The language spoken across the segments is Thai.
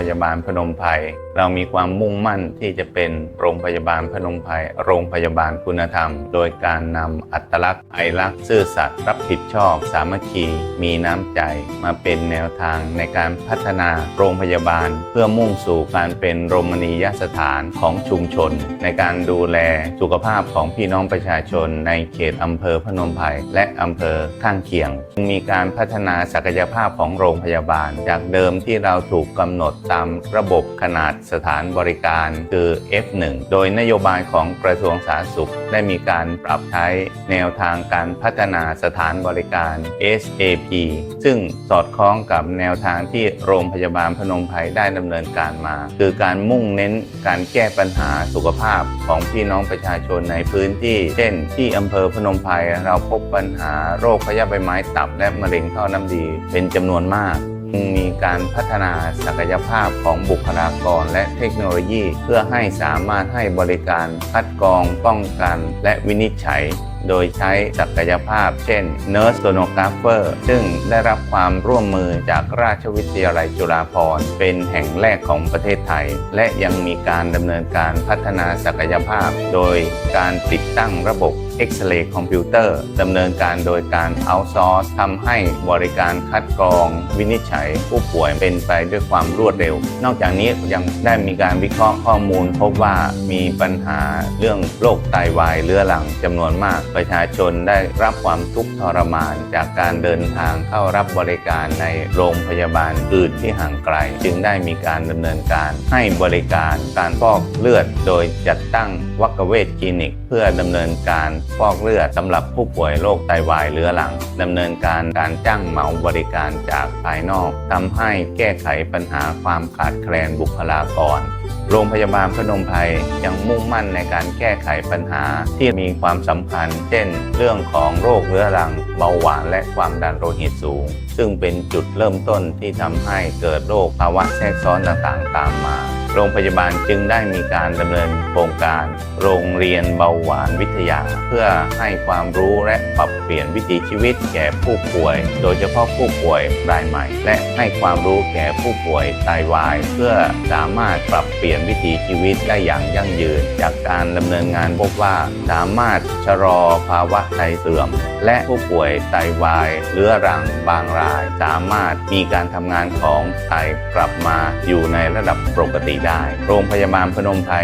พยาบาลพนมไพรเรามีความมุ่งมั่นที่จะเป็นโรงพยาบาลพนมไพรโรงพยาบาลคุณธรรม โดยการนำอัตลักษณ์ไอรักซื่อสัตย์รับผิดชอบ สามัคคี มีน้ำใจมาเป็นแนวทางในการพัฒนาโรงพยาบาล เพื่อมุ่งสู่การเป็นโรมณียสถานของชุมชน ในการดูแลสุขภาพของพี่น้องประชาชน ในเขตอำเภอพนมไพรและอำเภอข้างเคียง มีการพัฒนาศักยภาพของโรงพยาบาล จากเดิมที่เราถูกกำหนดตามระบบขนาดสถานบริการคือ F1 โดยนโยบายของกระทรวงสาธารณสุข ได้มีการปรับใช้แนวทางการพัฒนาสถานบริการ SAP ซึ่งสอดคล้องกับแนวทางที่โรงพยาบาลพนมไพรได้ดำเนินการมา คือการมุ่งเน้นการแก้ปัญหาสุขภาพของพี่น้องประชาชนในพื้นที่ เช่น ที่อำเภอพนมไพรเราพบปัญหาโรคพยาธิใบไม้ตับและมะเร็งท่อน้ำดี เป็นจำนวนมาก มีการพัฒนาศักยภาพของบุคลากรและเทคโนโลยี เพื่อให้สามารถให้บริการคัดกรองป้องกัน และวินิจฉัยโดยใช้ศักยภาพ เช่น Nurse Sonographer ซึ่งได้รับความร่วมมือจากราชวิทยาลัยจุฬาภรณ์ เป็นแห่งแรกของประเทศไทย และยังมีการดำเนินการพัฒนาศักยภาพ โดยการติดตั้งระบบ เอ็กซเรย์คอมพิวเตอร์ดำเนินการโดยการเอาซอร์สทำให้บริการคัดกรองวินิจฉัย ผู้ป่วยเป็นไปด้วยความรวดเร็ว นอกจากนี้ยังได้มีการวิเคราะห์ข้อมูล พบว่ามีปัญหาเรื่องโรคไตวายเรื้อรังจำนวนมาก ประชาชนได้รับความทุกข์ทรมาน จากการเดินทางเข้ารับบริการในโรงพยาบาลอื่นที่ห่างไกล จึงได้มีการดำเนินการให้บริการการฟอกเลือด โดยจัดตั้งวัคเวชคลินิก เพื่อดำเนินการฟอกเลือดสำหรับผู้ป่วยโรคไตวายเรื้อรังดำเนินการการจ้างเหมาบริการจากภายนอกทำให้แก้ไขปัญหาความขาดแคลนบุคลากร โรงพยาบาลพนมไพรยังมุ่งมั่นในการแก้ไขปัญหาที่มีความสำคัญ เช่น เรื่องของโรคเรื้อรัง เบาหวานและความดันโลหิตสูง ซึ่งเป็นจุดเริ่มต้นที่ทำให้เกิดโรคภาวะแทรกซ้อนต่างๆ ตามมา โรงพยาบาลจึงได้มีการดำเนินโครงการ โรงเรียนเบาหวานวิทยา เพื่อให้ความรู้และปรับเปลี่ยนวิถีชีวิตแก่ผู้ป่วย โดยเฉพาะผู้ป่วยรายใหม่ และให้ความรู้แก่ผู้ป่วยไตวาย เพื่อสามารถปรับเปลี่ยนวิถีชีวิตได้อย่างยั่งยืน จากการดำเนินงานพบว่าสามารถชะลอภาวะไตเสื่อม และผู้ป่วยไตวายเรื้อรังบางราย สามารถมีการทำงานของไตกลับมาอยู่ในระดับปกติได้ โรงพยาบาลพนมไพร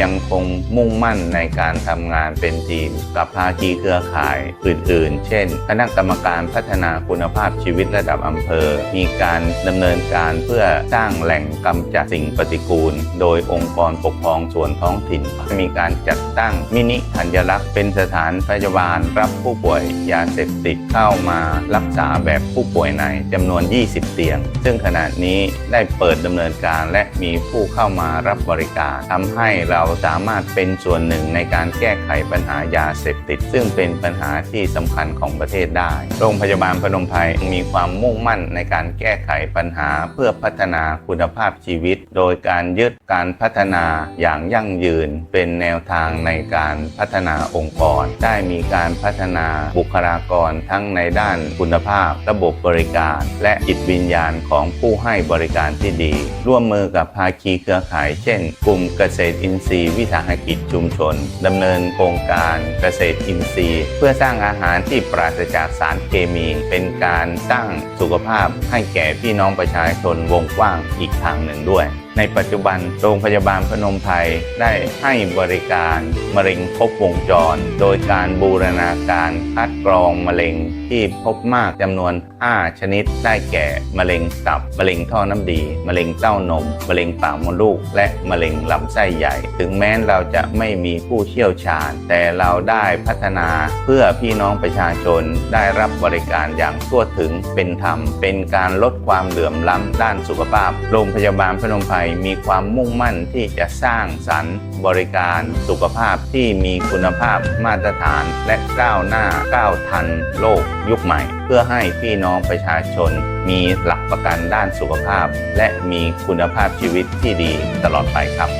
ยังคงมุ่งมั่นในการทำงานเป็นทีม กับภาคีเครือข่ายอื่น ๆ เช่น คณะกรรมการพัฒนาคุณภาพชีวิตระดับอำเภอ มีการดำเนินการเพื่อสร้างแหล่งกำจัดสิ่งปฏิกูลโดยองค์กรปกครองส่วนท้องถิ่น มีการจัดตั้งมินิธัญลักษณ์เป็นสถานพยาบาลรับผู้ป่วยยาเสพติดเข้ามารักษาแบบผู้ป่วยในจำนวน 20 เตียง ซึ่งขณะนี้ได้เปิดดำเนินการและมีผู้เข้ามารับบริการทำให้เราสามารถเป็นส่วนหนึ่งในการแก้ไขปัญหายาเสพติด ซึ่งเป็นปัญหาที่สำคัญของประเทศได้ โรงพยาบาลพนมไพรมีความมุ่งมั่นในการแก้ไขปัญหาเพื่อพัฒนาคุณภาพชีวิต โดยการยึดการพัฒนาอย่างยั่งยืนเป็นแนวทางในการพัฒนาองค์กร ได้มีการพัฒนาบุคลากรทั้งในด้านคุณภาพ ระบบบริการ และจิตวิญญาณของผู้ให้บริการที่ดี ร่วมมือกับภาคีเครือข่าย เช่น กลุ่มเกษตรอินทรีย์วิสาหกิจชุมชนดำเนินโครงการเกษตรอินทรีย์ เพื่อสร้างอาหารที่ปราศจากสารเคมี เป็นการสร้างสุขภาพให้แก่พี่น้องประชาชนวงกว้างอีกทางหนึ่งด้วยในปัจจุบันโรงพยาบาลพนมไพรได้ให้บริการมะเร็งครบวงจร โดยการบูรณาการคัดกรองมะเร็งที่พบมากจำนวน 5 ชนิด ได้แก่ มะเร็งตับ มะเร็งท่อน้ำดี มะเร็งเต้านม มะเร็งปากมดลูก และมะเร็งลำไส้ใหญ่ ถึงแม้เราจะไม่มีผู้เชี่ยวชาญ แต่เราได้พัฒนาเพื่อพี่น้องประชาชนได้รับบริการอย่างทั่วถึงเป็นธรรม เป็นการลดความเหลื่อมล้ำด้านสุขภาพ โรงพยาบาลพนมไพรมีความมุ่งมั่นที่จะสร้างสรรค์ บริการสุขภาพที่มีคุณภาพมาตรฐาน และก้าวหน้าก้าวทันโลกยุคใหม่ เพื่อให้พี่น้องประชาชน มีหลักประกันด้านสุขภาพ และมีคุณภาพชีวิตที่ดีตลอดไปครับ